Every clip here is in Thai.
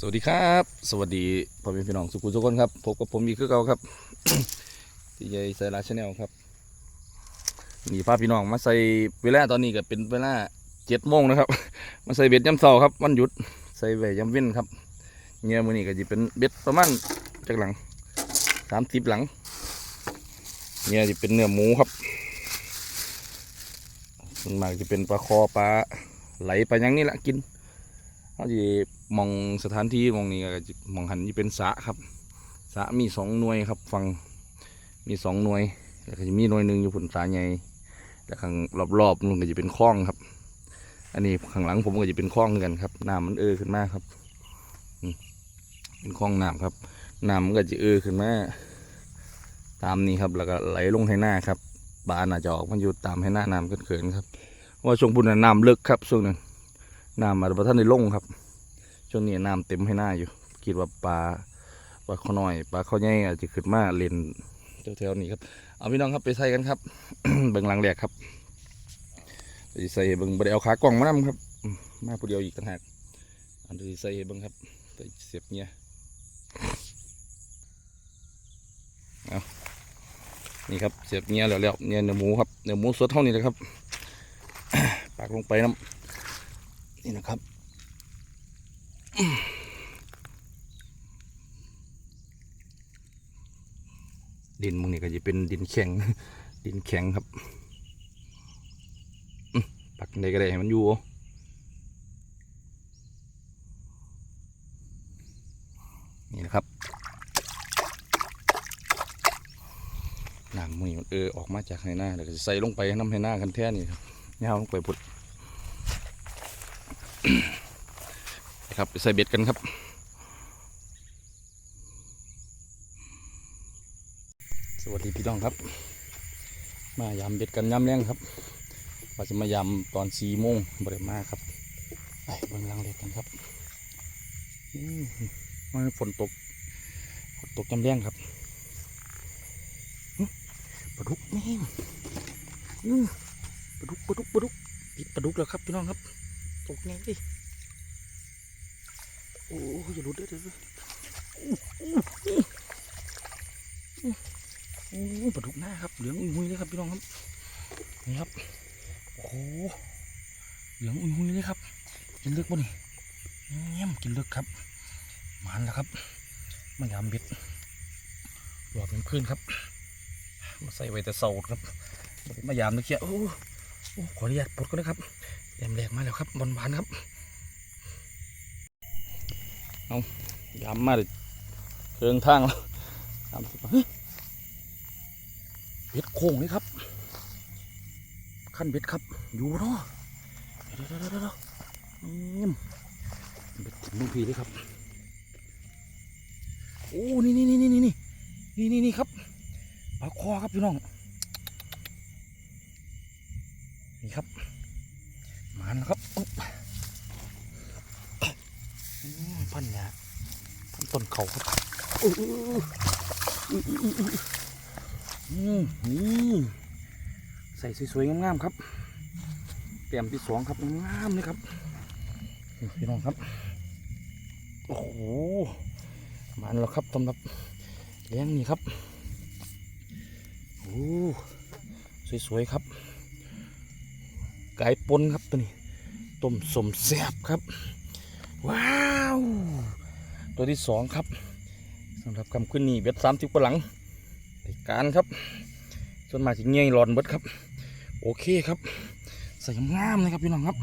สวัสดีครับ สวัสดีพ่อแม่พี่น้องสุขุมทุกคนครับพบกับผมอีกคือเก่าครับที่ใหญ่ไซรัชแนลครับนี่พาพี่น้องมาใส่เวลาตอนนี้ก็เป็นเวลาเจ็ดโมงนะครับ มาใส่เบ็ดย่ำเสาครับวันหยุดใส่แหวย่ำเว้นครับเงี้ยมือนี้ก็จะเป็นเบ็ดประมาณจากหลังสามสิบหลังเงี้ยจะเป็นเนื้อหมูครับส่วนมากจะเป็นปลาคอปลาไหลปลายังนี่แหละกินเขาจะ มองสถานที่มองนี้ก็มองหันนี่เป็นสะครับสะมีสองหน่วยครับฟังมีสองหน่วยแล้วก็จะมีหน่วยหนึ่งอยู่ผลสาใหญ่แล้วข้างรอบๆนู่นก็จะเป็นคลองครับ อันนี้ข้างหลังผมก็จะเป็นคลองเหมือนกันครับน้ำมันเออขึ้นมาครับเป็นคลองน้ำครับน้ำมันก็จะเออขึ้นมาตามนี้ครับแล้วก็ไหลลงให้หน้าครับบานอาจจะออกมันอยู่ตามให้หน้าน้ำเขินๆครับว่าช่วงพุ่นนะน้ำลึกครับช่วงนั้นน้ำมาประท่านในลงครับ ช่วงนี้น้ำเต็มให้หน้าอยู่ คิดว่าปลาปลาข้อน้อยปลาข้อใหญ่อาจจะขึ้นมาเล่นแถวๆนี้ครับ เอาพี่น้องครับไปใส่กันครับ เบิ่งหลังแหลกครับไปใส่เบิ่งบไดเอาขากล่องมานำครับ มาผู้เดียวอีกต่างหากอันนี้ใส่เบิ่งครับไปเสียบเนี่ยเอานี่ครับเสียบเนี่ยแล้วแล้วเนี่ยเนื้อหมูครับเนื้อหมูสดเท่านี้เลยครับ ปากลงไปน้ำนี่นะครับ ดินมึงนี่ก็จะเป็นดินแข็ง ดินแข็งครับปักในก็ได้ให้มันอยู่เอานี่นะครับน้ำมึงนี่มันเออออกมาจากในหน้าแล้วก็จะใส่ลงไปน้ำในหน้ากันแท้นี่ครับยาวลงไปพุด ครับไปใส่เบ็ดกันครับ สวัสดีพี่น้องครับ มายำเบ็ดกันยำแรงครับว่าจะมายำตอนสี่โมงบริมาครับไปเบิ่งลังเล็กกันครับอืมมันฝนตกฝนตกยำแรงครับปลาดุกแม่งปลาดุกปลาดุกปลาดุกติดปลาดุกแล้วครับพี่น้องครับ ตกแรงดิ โอ้ยอย่าหลุดเด้อเด้อเด้อโอ้ปลาดุกหน้าครับ เหลืองอุ้ยหุยเลยครับพี่น้องครับ นี่ครับ โอ้โห เหลืองอุ้ยหุยเลยครับ กินเลือกบ่นี่เงี้ยมกินเลือกครับ มันแล้วครับ มายำเบ็ดหลอดเป็นพื้นครับ มาใส่ไว้แต่เสาครับมายำตะเคียนโอ้โอ้ขออนุญาตปลดก่อนนะครับแหลมแหลกมาแล้วครับบอลบานครับ ยำมาเลยเชิงทางแล้วยำสิบเฮ้ยเบ็ดโค้งเลยครับ ขั้นเบ็ดครับ อยู่เนาะเดี๋ยวเดี๋ยวเดี๋ยวเดี๋ยวอืมเบ็ดถึงลูกพีเลยครับ โอ้นี่นี่นี่นี่นี่นี่นี่นี่ครับปลาคอครับพี่น้อง นี่ครับมาแล้วครับ อุ๊บอืมพันต้นเขาครับนี่ใส่สวยๆงามๆครับเตรียมที่สองครับงามเลยครับพี่น้องครับ โอ้โหมันแล้วครับสำหรับเลี้ยงนี่ครับโอ้สวยๆครับไก่ปนครับตัวนี้ต้มสมแซ่บครับ ว้าว ตัวที่สองครับสำหรับคำขึ้นนี่เบ็ดสามสิบกว่าหลังในการครับ ส่วนมากจะเงี้ยหลอนเบิดครับ โอเคครับ ใส่งามเลยครับพี่น้องครับ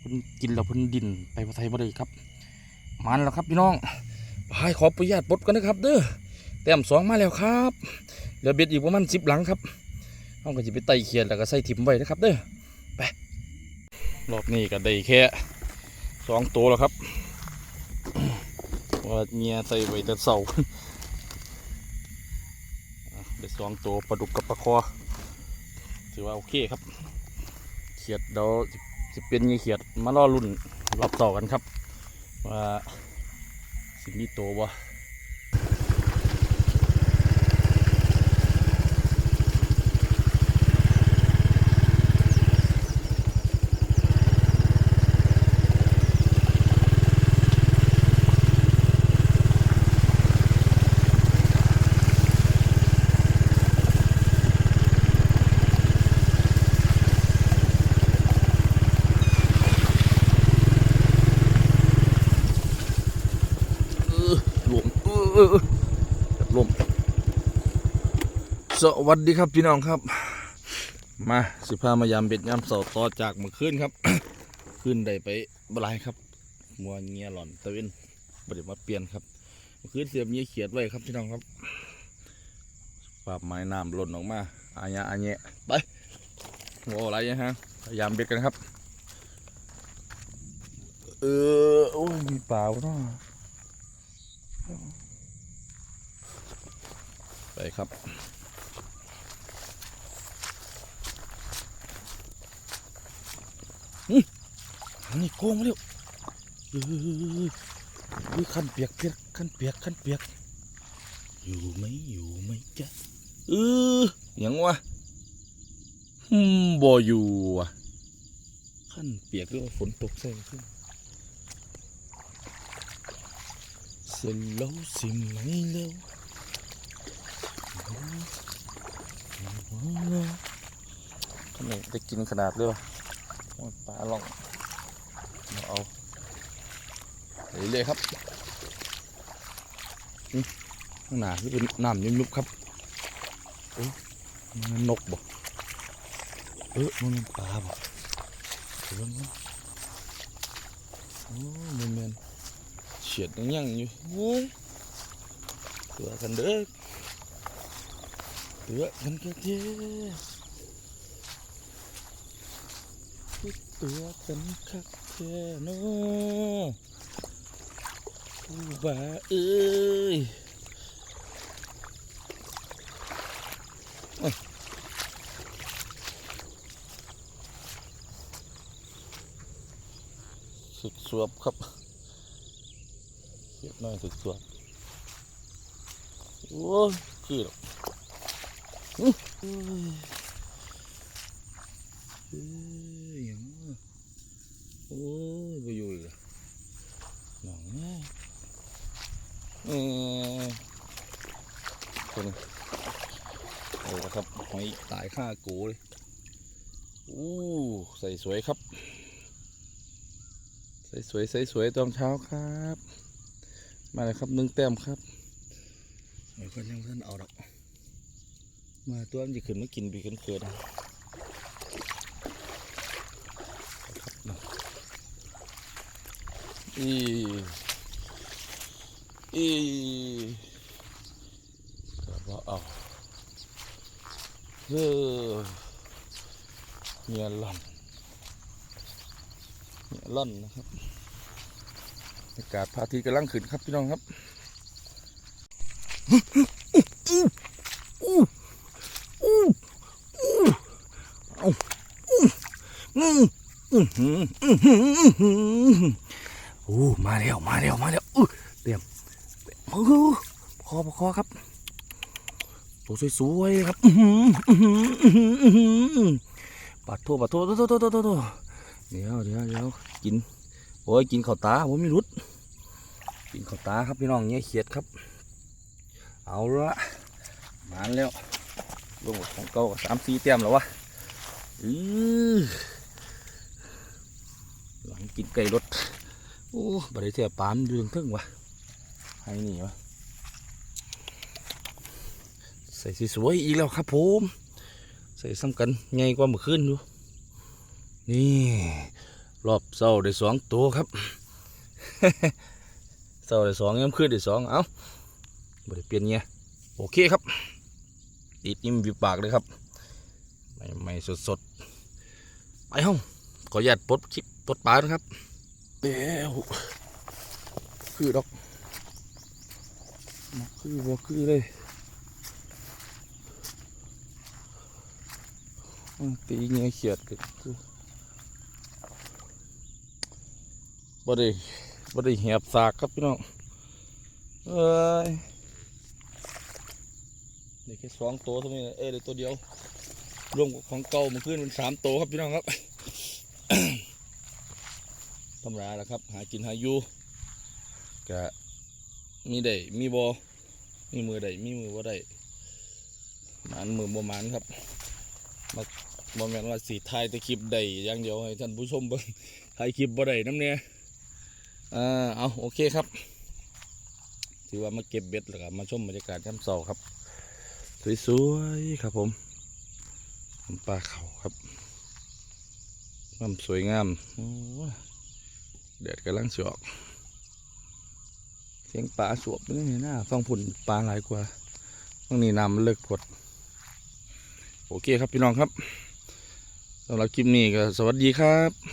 พิ่นกินแล้วพิ่นดินไปประเทศบ่ได้ครับ มันแล้วครับพี่น้องพายขอประหยัดปดกันนะครับ เด้อแต้มสองมาแล้วครับเหลือเบ็ดอีกประมาณสิบหลังครับเอาก็จะไปไต่เขียนแล้วก็ใส่ถิ่มไว้นะครับเด้อไป รอบนี้ก็ได้แค่สองตัวแล้วครับว่าเมียใส่ไว้แต่เสาได้สองตัวปลาดุกกับปลาคอถือว่าโอเคครับ เขียดเดี๋ยวจะเป็นยี่เขียดมาล่อรุ่นรอบต่อกันครับ ว่าสิมีตัวบ่อเออจับลม สวัสดีครับพี่น้องครับ มาสิพามายามเบ็ดยามเสาต่อจากเมื่อคืนครับ ขึ้นได้ไปบลายครับมัวเงียหล่อนตะเวนบไดมาเปลี่ยนครับเมื่อคืนเสียบเงียเขียดไว้ครับพี่น้องครับปราบไม้น้ำหล่นออกมาอาญะอาเนะไปโอ้อะไรนะฮะพยายามเบ็ดกันครับเออโอ้ยมีเปล่าเนาะไปครับ อันนี้โกงเร็วเออเออขันเปียกเปียกขันเปียกขันเปียก อยู่ไหมอยู่ไหมจ๊ะเออยังวะอืมบ่อยู่ว่ะขันเปียกหรือว่าฝนตกใส่ขึ้นเสร็จแล้วสิไหมแล้วขนมจะกินขนาดด้วยวะาลองมาเอาเรื่อยๆครับข้างหน้าที่เป็นน้ำยุบๆครับโอ้ยมันนกบ่เออมันปลาบ่เห็นไหมโอ้มันเป็นเฉียดยังยังอยู่โอ้ยเตือกันเด้อตือกันกะเด้เตือกันคักแค่นอผู้บ่าเอ้ยสุดสวบครับเก็บน้อยสุดสวบโอ้ยคือหรอกอื้อเอ้ยเอ้ยหยังวะ โอ้ยไปอยู่อีกแล้วหนองแม่เออคนโอ้ละครับหอยตายข้ากูเลยอู้ใส่สวยครับ ใส่สวยใส่สวยตอนเช้าครับ มาเลยครับนึ่งแต้มครับหอยคนยังเพิ่นเอาดอก มาตัวมันจะขึ้นมากินบีกันเกิดนะ อีอีก็ว่าเอาเออเงียล่อนเงียล่อนนะครับอากาศพาทิตย์กำลังขึ้นครับพี่น้องครับอู้อู้อู้เอาอู้อืมอืมอืมอืมอืมอืม โอ้มาแล้วมาแล้วมาแล้วอู้เตรียมโอ้คอคอครับตัวสวยๆครับปัดโทปัดโทโทโทโทโทโทโทเดี๋ยวเดี๋ยวเดี๋ยวกินโอ้ยกินข้าวตาผมไม่รุดกินข้าวตาครับพี่น้องเงี้ยเขียดครับ เอาละมาแล้วลงของเก่าสามสี่เตรียมแล้ววะอือหลังกินไก่รถ โอ้บริเทียปามอยู่ถึงทึ่งวะให้นี่วะใส่สีสวยอีกแล้วครับผมใส่ซ้ำกันไงกว่าเมื่อคืนอยู่นี่รอบเศร้าได้สองตัวครับเศร้าได้สองย้ำคืนได้สองเอ้าบริเปลี่ยนเงี้ยโอเคครับติดนิ่มวิปากเลยครับไม่ไม่สดสดๆไปห้องขออนุญาตปดคลิปปดปลานะครับ เดียวคือดอกมาคือบ่คือเลยอื้อตีเงี้ยเขียดก็คือบ่ได้บ่ได้เหียบสากครับพี่น้องเอ้ยเด็กแค่สองตัวเท่านี้เอ้ยเด็กตัวเดียวรวมกับของเก่าเมันขึ้นเป็นสามตัวครับพี่น้องครับ ธรรมดาแหละครับ หากินหาอยู่ก็มีได้มีบอมีมือได้มีมือบ่ได้มันมือบ่มันครับมาบ่แม่นว่าสีถ่ายแต่คลิปได้อย่างเดียวให้ท่านผู้ชมเบิ่งถ่ายคลิปบ่ได้น้ำเนี่ยอ่าเอาโอเคครับถือว่ามาเก็บเบ็ดแล้วก็มาชมบรรยากาศย่ำเสาครับสวยๆครับผมปลาเขาครับน้ำสวยงามโอ้ แดดกำลังสออก เสียงปลาสวบนี่หน้าฟังผุนปลาหลายกว่าตรงนี้น้ำมันเลิกพดโอเคครับพี่น้องครับสำหรับคลิปนี้ก็สวัสดีครับ